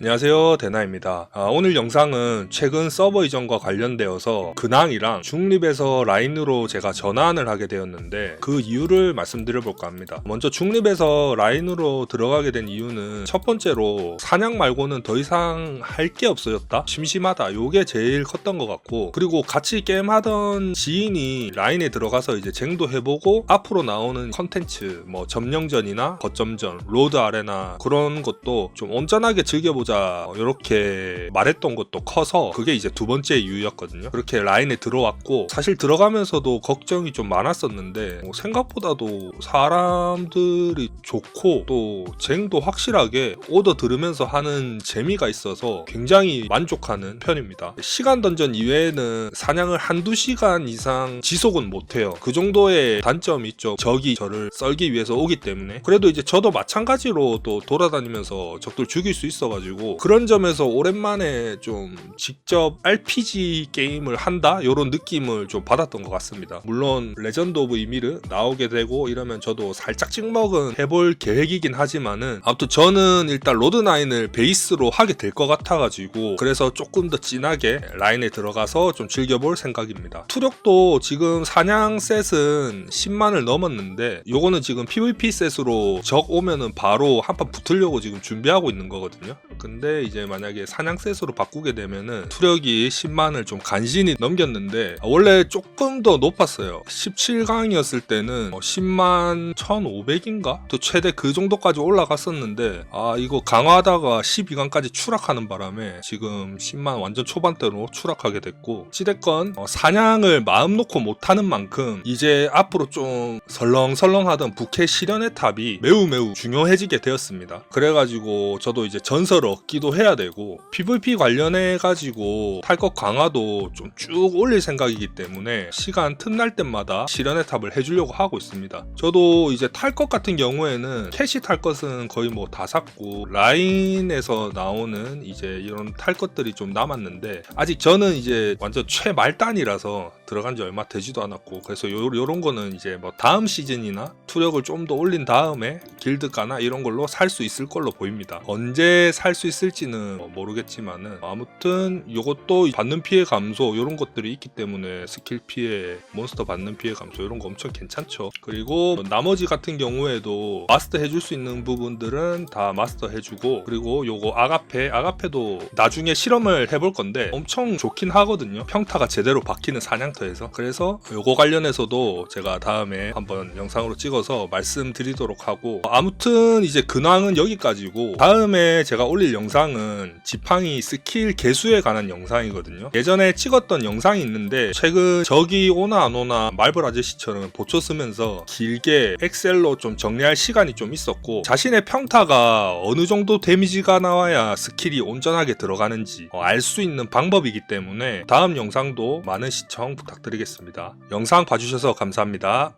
안녕하세요 대나입니다. 아, 오늘 영상은 최근 서버 이전과 관련되어서 근황이랑 중립에서 라인으로 제가 전환을 하게 되었는데 그 이유를 말씀드려 볼까 합니다. 먼저 중립에서 라인으로 들어가게 된 이유는 첫 번째로 사냥 말고는 더 이상 할 게 없어졌다 심심하다 요게 제일 컸던 것 같고 그리고 같이 게임하던 지인이 라인에 들어가서 이제 쟁도 해보고 앞으로 나오는 컨텐츠 뭐 점령전이나 거점전 로드 아레나 그런 것도 좀 온전하게 즐겨보자 이렇게 말했던 것도 커서 그게 이제 두 번째 이유였거든요. 그렇게 라인에 들어왔고 사실 들어가면서도 걱정이 좀 많았었는데 뭐 생각보다도 사람들이 좋고 또 쟁도 확실하게 오더 들으면서 하는 재미가 있어서 굉장히 만족하는 편입니다. 시간 던전 이외에는 사냥을 한두 시간 이상 지속은 못해요. 그 정도의 단점이 있죠. 적이 저를 썰기 위해서 오기 때문에. 그래도 이제 저도 마찬가지로 또 돌아다니면서 적들 죽일 수 있어가지고 그런 점에서 오랜만에 좀 직접 RPG 게임을 한다? 이런 느낌을 좀 받았던 것 같습니다. 물론 레전드 오브 이미르 나오게 되고 이러면 저도 살짝 찍먹은 해볼 계획이긴 하지만은 아무튼 저는 일단 로드9을 베이스로 하게 될 것 같아가지고 그래서 조금 더 진하게 라인에 들어가서 좀 즐겨볼 생각입니다. 투력도 지금 사냥 셋은 10만을 넘었는데 요거는 지금 PVP 셋으로 적 오면은 바로 한판 붙으려고 지금 준비하고 있는 거거든요 근데 이제 만약에 사냥 셋으로 바꾸게 되면은 투력이 10만을 좀 간신히 넘겼는데 원래 조금 더 높았어요 17강이었을 때는 10만 1500인가? 또 최대 그 정도까지 올라갔었는데 아 이거 강화하다가 12강까지 추락하는 바람에 지금 10만 완전 초반대로 추락하게 됐고 시대건 어, 사냥을 마음 놓고 못하는 만큼 이제 앞으로 좀 설렁설렁하던 부캐 실현의 탑이 매우 매우 중요해지게 되었습니다 그래가지고 저도 이제 전설을 얻기도 해야 되고 PVP 관련해 가지고 탈것 강화도 좀 쭉 올릴 생각이기 때문에 시간 틈날 때마다 실현의 탑을 해주려고 하고 있습니다. 저도 이제 탈 것 같은 경우에는 캐시 탈 것은 거의 뭐 다 샀고 라인에서 나오는 이제 이런 탈 것들이 좀 남았는데 아직 저는 이제 완전 최말단이라서 들어간 지 얼마 되지도 않았고 그래서 요, 요런 거는 이제 뭐 다음 시즌이나 투력을 좀 더 올린 다음에 길드가나 이런 걸로 살 수 있을 걸로 보입니다. 언제 살 수 있을지는 뭐 모르겠지만은 아무튼 요것도 받는 피해 감소 이런 것들이 있기 때문에 스킬 피해 몬스터 받는 피해 감소 이런 거 엄청 괜찮죠. 그리고 나머지 같은 경우에도 마스터 해줄 수 있는 부분들은 다 마스터 해주고 그리고 요거 아가페 아가페도 나중에 실험을 해볼 건데 엄청 좋긴 하거든요. 평타가 제대로 박히는 사냥 터에서. 그래서 요거 관련해서도 제가 다음에 한번 영상으로 찍어서 말씀드리도록 하고 아무튼 이제 근황은 여기까지고 다음에 제가 올릴 영상은 지팡이 스킬 개수에 관한 영상이거든요. 예전에 찍었던 영상이 있는데 최근 적이 오나 안 오나 말벌 아저씨처럼 보초 쓰면서 길게 엑셀로 좀 정리할 시간이 좀 있었고 자신의 평타가 어느 정도 데미지가 나와야 스킬이 온전하게 들어가는지 어, 알수 있는 방법이기 때문에 다음 영상도 많은 시청 부탁드리겠습니다. 영상 봐주셔서 감사합니다.